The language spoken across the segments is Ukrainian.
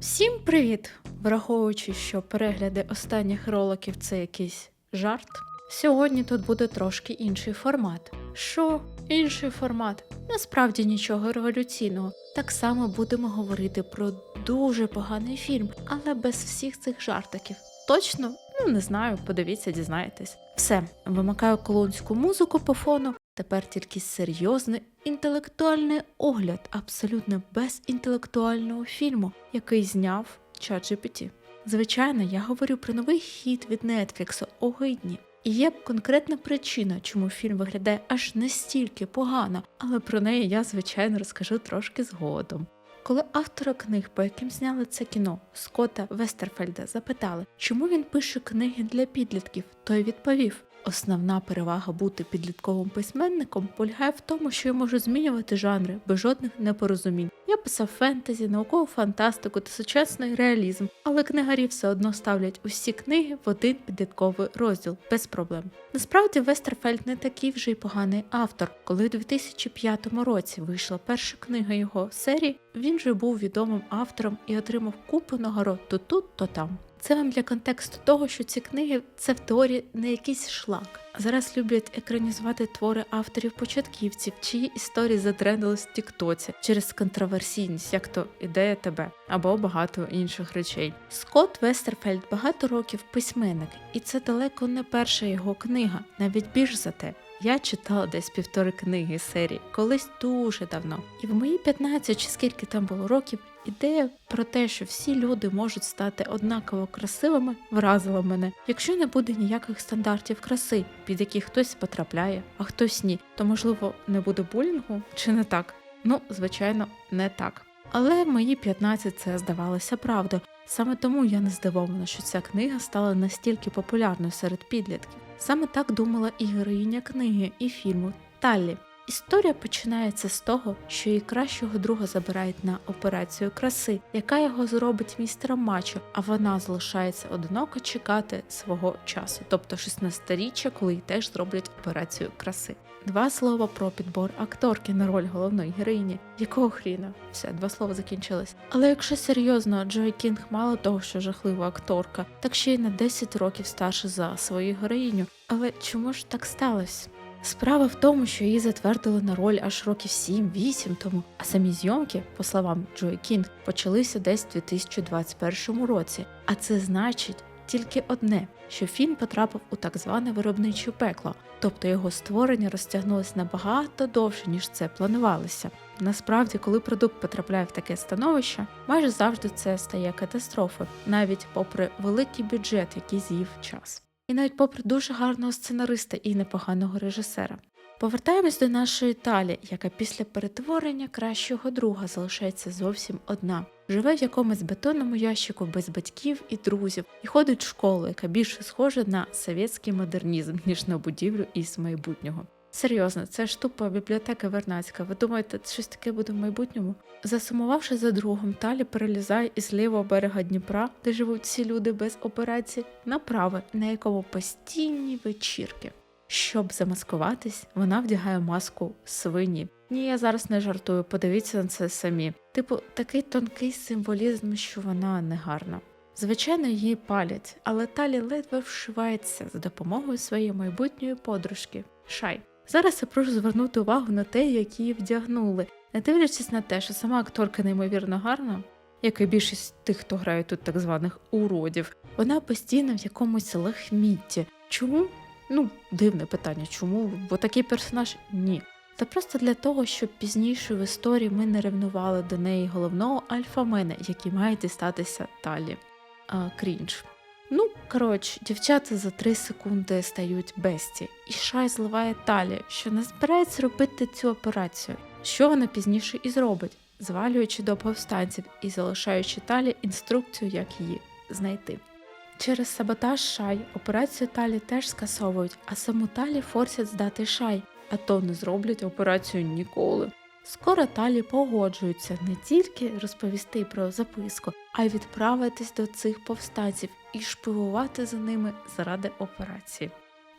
Всім привіт! Враховуючи, що перегляди останніх роликів це якийсь жарт. Сьогодні тут буде трошки інший формат. Що? Інший формат? Насправді нічого революційного. Так само будемо говорити про дуже поганий фільм, але без всіх цих жартиків. Точно? Ну не знаю, подивіться, дізнаєтесь. Все, вимикаю колонську музику по фону. Тепер тільки серйозний інтелектуальний огляд абсолютно без інтелектуального фільму, який зняв ChatGPT. Звичайно, я говорю про новий хіт від Netflix «Огидні». І є конкретна причина, чому фільм виглядає аж настільки погано, але про неї я, звичайно, розкажу трошки згодом. Коли автора книг, по яким зняли це кіно, Скотта Вестерфельда, запитали, чому він пише книги для підлітків, той відповів: Основна перевага бути підлітковим письменником полягає в тому, що я можу змінювати жанри без жодних непорозумінь. Я писав фентезі, наукову фантастику та сучасний реалізм, але книгарі все одно ставлять усі книги в один підлітковий розділ без проблем. Насправді Вестерфельд не такий вже й поганий автор. Коли у 2005 році вийшла перша книга його серії, він же був відомим автором і отримав купу нагород то тут, то там. Це вам для контексту того, що ці книги це в теорії не якийсь шлак. Зараз люблять екранізувати твори авторів-початківців, чиї історії затрендились в Тіктоці через контроверсійність, як то ідея тебе або багато інших речей. Скотт Вестерфельд багато років письменник, і це далеко не перша його книга, навіть більш за те. Я читала десь півтори книги серії, колись дуже давно. І в мої 15 чи скільки там було років, ідея про те, що всі люди можуть стати однаково красивими, вразила мене. Якщо не буде ніяких стандартів краси, під які хтось потрапляє, а хтось ні, то можливо не буде булінгу чи не так? Ну, звичайно, не так. Але мої 15 це здавалося правдою. Саме тому я не здивована, що ця книга стала настільки популярною серед підлітків. Саме так думала і героїня книги, і фільму Таллі. Історія починається з того, що її кращого друга забирають на операцію краси, яка його зробить містером Мачо, а вона залишається одиноко чекати свого часу, тобто 16-річчя, коли їй теж зроблять операцію краси. Два слова про підбор акторки на роль головної героїні. Якого хріна? Все, два слова закінчились. Але якщо серйозно, Джой Кінг мало того, що жахлива акторка, так ще й на 10 років старша за свою героїню. Але чому ж так сталося? Справа в тому, що її затвердили на роль аж років 7-8 тому, а самі зйомки, по словам Джой Кінг, почалися десь у 2021 році. А це значить тільки одне, що фільм потрапив у так зване виробниче пекло, тобто його створення розтягнулося набагато довше, ніж це планувалося. Насправді, коли продукт потрапляє в таке становище, майже завжди це стає катастрофою, навіть попри великий бюджет, який з'їв час. І навіть попри дуже гарного сценариста і непоганого режисера. Повертаємось до нашої Талі, яка після перетворення кращого друга залишається зовсім одна. Живе в якомусь бетонному ящику без батьків і друзів і ходить в школу, яка більше схожа на совєтський модернізм, ніж на будівлю із майбутнього. Серйозно, це ж тупо бібліотека Вернацька. Ви думаєте, щось таке буде в майбутньому? Засумувавши за другом, Талі перелізає із лівого берега Дніпра, де живуть всі люди без операції, на праве, на якому постійні вечірки. Щоб замаскуватись, вона вдягає маску свині. Ні, я зараз не жартую, подивіться на це самі. Типу, такий тонкий символізм, що вона не гарна. Звичайно, її палять, але Талі ледве вшивається за допомогою своєї майбутньої подружки Шай. Зараз я прошу звернути увагу на те, як її вдягнули, не дивлячись на те, що сама акторка неймовірно гарна, як і більшість тих, хто грає тут так званих уродів, вона постійно в якомусь лахмітті. Чому? Ну, дивне питання, чому? Бо такий персонаж ні. Та просто для того, щоб пізніше в історії ми не ревнували до неї головного альфамена, який має дістатися Талі. А, крінж. Ну, коротше, дівчата за три секунди стають бесті, і Шай зливає Талі, що не збирається робити цю операцію. Що вона пізніше і зробить, звалюючи до повстанців і залишаючи Талі інструкцію, як її знайти. Через саботаж Шай операцію Талі теж скасовують, а саму Талі форсять здати Шай, а то не зроблять операцію ніколи. Скоро Талі погоджується не тільки розповісти про записку, а й відправитись до цих повстанців і шпигувати за ними заради операції.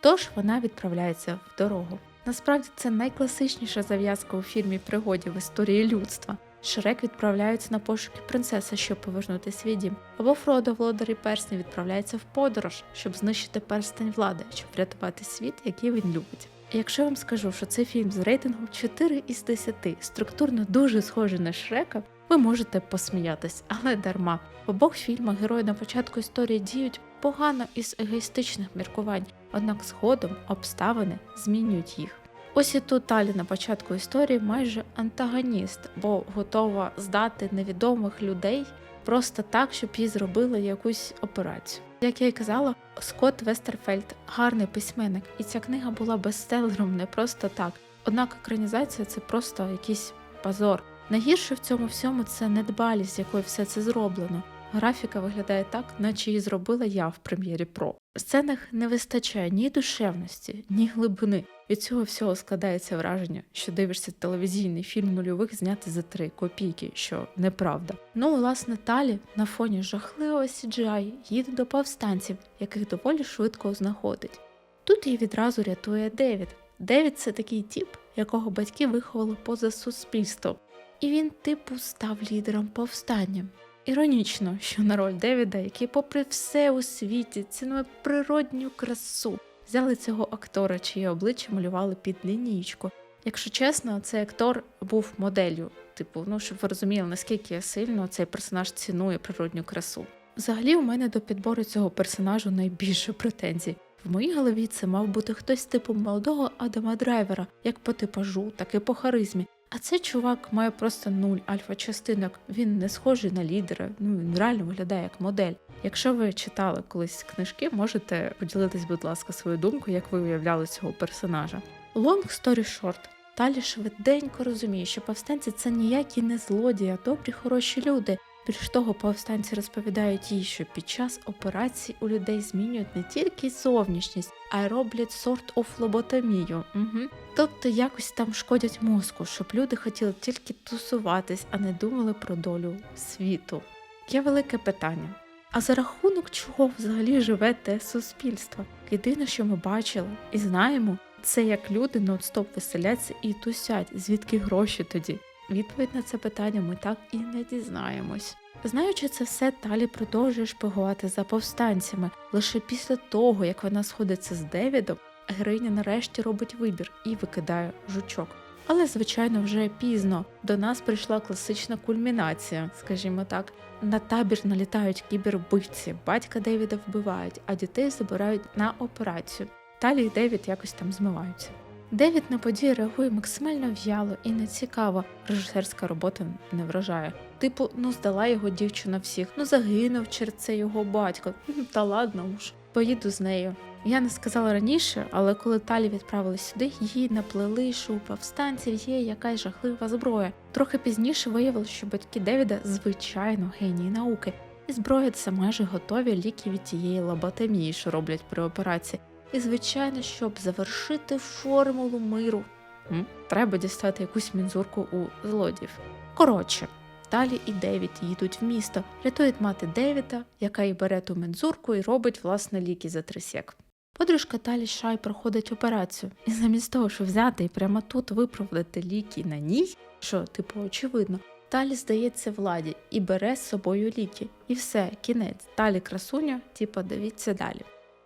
Тож вона відправляється в дорогу. Насправді це найкласичніша зав'язка у фільмі пригоді в історії людства. Шрек відправляється на пошуки принцеси, щоб повернути свій дім, або Фродо, володарі персні, відправляється в подорож, щоб знищити перстень влади, щоб врятувати світ, який він любить. Якщо вам скажу, що це фільм з рейтингом 4 із 10, структурно дуже схожий на Шрека, ви можете посміятись, але дарма. В обох фільмах герої на початку історії діють погано із егоїстичних міркувань, однак згодом обставини змінюють їх. Ось і тут Талі на початку історії майже антагоніст, бо готова здати невідомих людей просто так, щоб їй зробили якусь операцію. Як я й казала, Скотт Вестерфельд гарний письменник, і ця книга була бестселером не просто так. Однак екранізація це просто якийсь позор. Найгірше в цьому всьому це недбалість, якою все це зроблено. Графіка виглядає так, наче її зробила я в прем'єрі Про. В сценах не вистачає ні душевності, ні глибини. Від цього всього складається враження, що дивишся телевізійний фільм нульових зняти за три копійки, що неправда. Ну, власне, Талі на фоні жахливого CGI їде до повстанців, яких доволі швидко знаходить. Тут її відразу рятує Девід. Девід це такий тіп, якого батьки виховали поза суспільством, і він, типу, став лідером повстання. Іронічно, що на роль Девіда, який, попри все у світі, цінує природню красу, взяли цього актора, чиє обличчя малювали під лінійку. Якщо чесно, цей актор був моделлю, типу, ну щоб ви розуміли, наскільки сильно цей персонаж цінує природню красу. Взагалі, у мене до підбору цього персонажу найбільше претензій. В моїй голові це мав бути хтось типу молодого Адама Драйвера, як по типажу, так і по харизмі. А цей чувак має просто нуль альфа-частинок. Він не схожий на лідера. Ну він реально виглядає як модель. Якщо ви читали колись книжки, можете поділитись, будь ласка, свою думку, як ви уявляли цього персонажа. Long story short. Талі швиденько розуміє, що повстанці це ніякі не злодії, а добрі хороші люди. Більш того, повстанці розповідають їй, що під час операцій у людей змінюють не тільки зовнішність, а й роблять сорт оф лоботомію. Угу. Тобто якось там шкодять мозку, щоб люди хотіли тільки тусуватись, а не думали про долю світу. Є велике питання. А за рахунок чого взагалі живе те суспільство? Єдине, що ми бачили і знаємо, це як люди нон-стоп веселяться і тусять, звідки гроші тоді. Відповідь на це питання ми так і не дізнаємось. Знаючи це все, Талі продовжує шпигувати за повстанцями. Лише після того, як вона сходиться з Девідом, героїня нарешті робить вибір і викидає жучок. Але, звичайно, вже пізно до нас прийшла класична кульмінація, скажімо так. На табір налітають кібербивці, батька Девіда вбивають, а дітей забирають на операцію. Талі і Девід якось там змиваються. Девід на події реагує максимально в'яло і нецікаво. Режисерська робота не вражає. Типу, ну здала його дівчина всіх, ну загинув через це його батько. Та ладно уж, поїду з нею. Я не сказала раніше, але коли Талі відправили сюди, її наплели, що у повстанців є якась жахлива зброя. Трохи пізніше виявилося, що батьки Девіда звичайно генії науки, і зброя це майже готові ліки від тієї лоботомії, що роблять при операції. І, звичайно, щоб завершити формулу миру, треба дістати якусь мінзурку у злодіїв. Коротше, Талі і Девід їдуть в місто, рятують мати Девіда, яка й бере ту мензурку і робить власне ліки за трисек. Подружка Талі Шай проходить операцію, і замість того, щоб взяти і прямо тут виправдати ліки на ній, що, типу, очевидно, Талі здається владі і бере з собою ліки. І все, кінець. Талі красуня, типу, дивіться далі.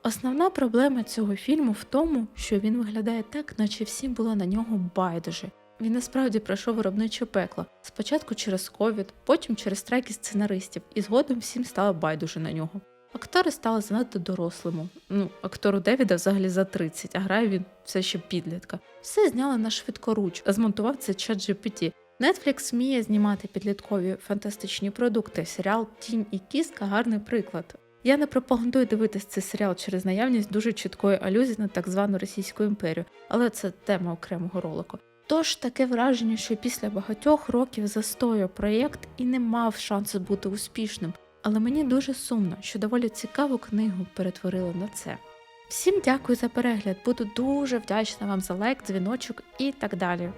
Основна проблема цього фільму в тому, що він виглядає так, наче всім було на нього байдуже. Він насправді пройшов виробниче пекло. Спочатку через ковід, потім через страйки сценаристів, і згодом всім стало байдуже на нього. Актори стали занадто дорослими. Ну, актору Девіда взагалі за 30, а грає він все ще підлітка. Все зняли на швидкоруч, а змонтував це чат GPT. Netflix вміє знімати підліткові фантастичні продукти. Серіал Тінь і кістка гарний приклад. Я не пропагандую дивитись цей серіал через наявність дуже чіткої алюзії на так звану Російську імперію, але це тема окремого ролику. Тож таке враження, що після багатьох років застою проєкт і не мав шансу бути успішним, але мені дуже сумно, що доволі цікаву книгу перетворили на це. Всім дякую за перегляд, буду дуже вдячна вам за лайк, дзвіночок і так далі.